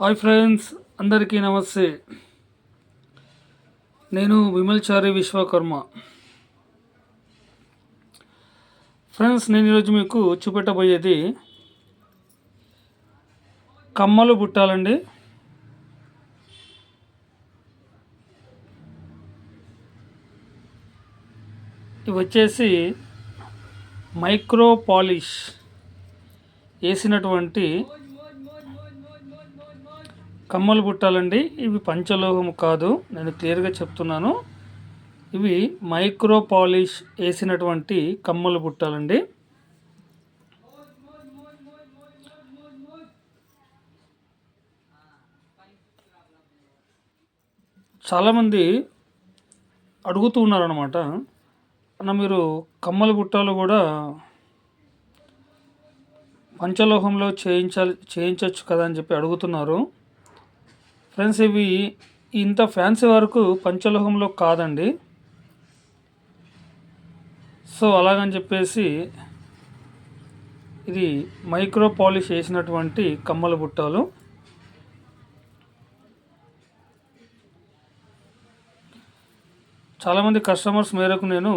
Hi friends అందరికీ నమస్తే. నేను విమల్చారి విశ్వకర్మ. ఫ్రెండ్స్ నేను ఈరోజు మీకు చూపెట్టబోయేది కమ్మలు బుట్టాలండి ఇవి వచ్చేసి మైక్రో పాలిష్ వేసినటువంటి కమ్మలు బుట్టాలండి ఇవి పంచలోహం కాదు. నేను క్లియర్గా చెప్తున్నాను. ఇవి మైక్రో పాలిష్ వేసినటువంటి కమ్మలు బుట్టాలండి చాలామంది అడుగుతూ ఉన్నారనమాట అన్న మీరు కమ్మల బుట్టాలు కూడా పంచలోహంలో చేయించాలి చేయించవచ్చు కదా అని చెప్పి అడుగుతున్నారు. ఫ్రెండ్స్ ఇవి ఇంత ఫ్యాన్సీ వరకు పంచలోహంలో కాదండి. సో అలాగని చెప్పేసి ఇది మైక్రో పాలిష్ వేసినటువంటి కమ్మల బుట్టాలు. చాలామంది కస్టమర్స్ మేరకు నేను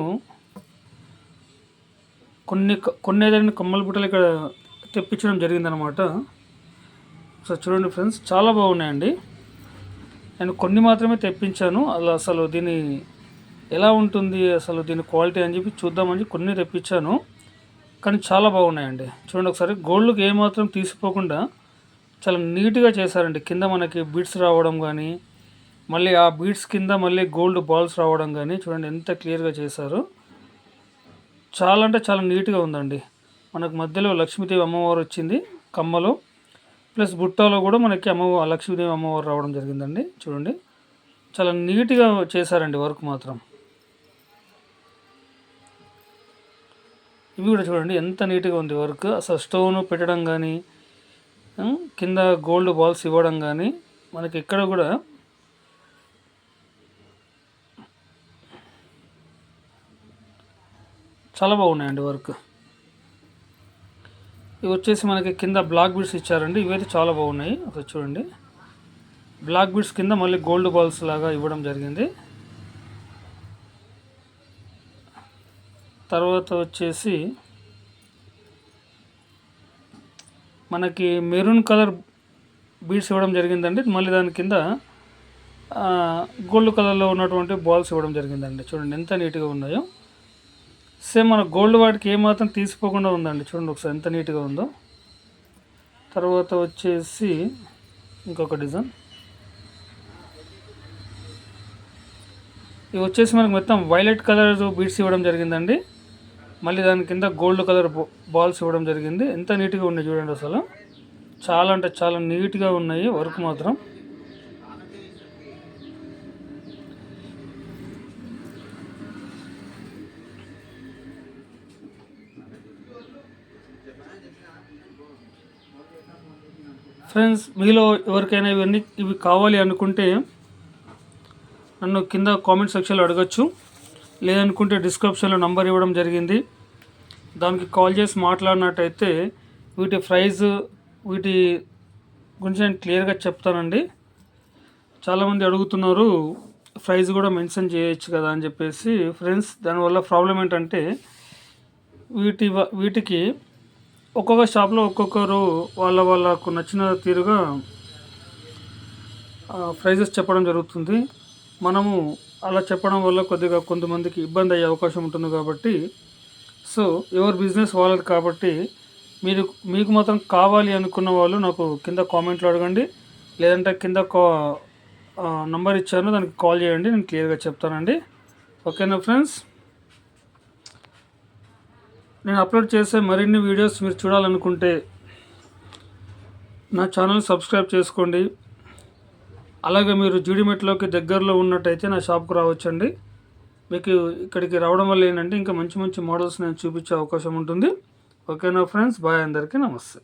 కొన్ని కొన్ని ఏదైనా కమ్మల బుట్టలు ఇక్కడ తెప్పించడం జరిగిందనమాట సో చూడండి ఫ్రెండ్స్ చాలా బాగున్నాయండి. నేను కొన్ని మాత్రమే తెప్పించాను. అలా అసలు దీని ఎలా ఉంటుంది అసలు దీని క్వాలిటీ అని చెప్పి చూద్దామని కొన్ని తెప్పించాను. కానీ చాలా బాగున్నాయండి. చూడండి ఒకసారి గోల్డ్కి ఏమాత్రం తీసిపోకుండా చాలా నీట్గా చేశారండి. కింద మనకి బీడ్స్ రావడం కానీ మళ్ళీ ఆ బీడ్స్ కింద మళ్ళీ గోల్డ్ బాల్స్ రావడం కానీ చూడండి ఎంత క్లియర్గా చేశారు. చాలా అంటే చాలా నీట్గా ఉందండి. మనకు మధ్యలో లక్ష్మీదేవి అమ్మవారు వచ్చింది కమ్మలో. ప్లస్ బుట్టాలో కూడా మనకి అమ్మవారు లక్ష్మీదేవి అమ్మవారు రావడం జరిగిందండి. చూడండి. చాలా నీట్గా చేశారండి వర్క్ మాత్రం. ఇవి కూడా చూడండి ఎంత నీట్గా ఉంది వర్క్. అసలు స్టోన్ పెట్టడం కానీ కింద గోల్డ్ బాల్స్ ఇవ్వడం కానీ మనకి ఎక్కడ కూడా చాలా బాగున్నాయండి వర్క్. ఇవి వచ్చేసి మనకి కింద బ్లాక్ బిడ్స్ ఇచ్చారండి. ఇవైతే చాలా బాగున్నాయి. ఒకసారి చూడండి. బ్లాక్ బిడ్స్ కింద మళ్ళీ గోల్డ్ బాల్స్ లాగా ఇవ్వడం జరిగింది. తర్వాత వచ్చేసి మనకి మెరూన్ కలర్ బీడ్స్ ఇవ్వడం జరిగిందండి. మళ్ళీ దాని కింద గోల్డ్ కలర్లో ఉన్నటువంటి బాల్స్ ఇవ్వడం జరిగిందండి. చూడండి ఎంత నీట్గా ఉన్నాయో. సేమ్ మన గోల్డ్ వాటికి ఏమాత్రం తీసిపోకుండా ఉందండి. చూడండి ఒకసారి ఎంత నీట్గా ఉందో. తర్వాత వచ్చేసి ఇంకొక డిజైన్ ఇవి వచ్చేసి మనకు మొత్తం వైలెట్ కలర్ బీడ్స్ ఇవ్వడం జరిగిందండి. మళ్ళీ దాని కింద గోల్డ్ కలర్ బాల్స్ ఇవ్వడం జరిగింది. ఎంత నీట్గా ఉన్నాయి చూడండి అసలు. చాలా అంటే చాలా నీట్గా ఉన్నాయి వర్క్ మాత్రం. ఫ్రెండ్స్ మీలో ఎవరికైనా ఇవన్నీ ఇవి కావాలి అనుకుంటే నన్ను కింద కామెంట్ సెక్షన్లో అడగచ్చు. లేదనుకుంటే డిస్క్రిప్షన్లో నంబర్ ఇవ్వడం జరిగింది. దానికి కాల్ చేసి మాట్లాడినట్టయితే వీటి ప్రైజ్ వీటి గురించి నేను క్లియర్గా చెప్తానండి. చాలామంది అడుగుతున్నారు ప్రైజ్ కూడా మెన్షన్ చేయొచ్చు కదా అని చెప్పేసి. ఫ్రెండ్స్ దానివల్ల ప్రాబ్లం ఏంటంటే వీటి వీటికి ఒక్కొక్క షాప్లో ఒక్కొక్కరు వాళ్ళ వాళ్ళకు నచ్చిన తీరుగా ప్రైజెస్ చెప్పడం జరుగుతుంది. మనము అలా చెప్పడం వల్ల కొద్దిగా కొంతమందికి ఇబ్బంది అయ్యే అవకాశం ఉంటుంది కాబట్టి సో ఎవరి బిజినెస్ వాళ్ళది కాబట్టి మీరు మీకు మాత్రం కావాలి అనుకున్న వాళ్ళు నాకు కింద కామెంట్లో అడగండి. లేదంటే కింద కా నంబర్ ఇచ్చాను దానికి కాల్ చేయండి నేను క్లియర్గా చెప్తానండి. ఓకేనా ఫ్రెండ్స్? నేను అప్లోడ్ చేసే మరిన్ని వీడియోస్ మీరు చూడాలనుకుంటే నా ఛానల్ సబ్స్క్రైబ్ చేసుకోండి. అలాగే మీరు జీడిమెట్లోకి దగ్గరలో ఉన్నట్టయితే నా షాప్కి రావచ్చండి. మీకు ఇక్కడికి రావడం వల్ల ఏంటంటే ఇంకా మంచి మంచి మోడల్స్ నేను చూపించే అవకాశం ఉంటుంది. ఓకేనా ఫ్రెండ్స్? బాయ్ అందరికీ నమస్తే.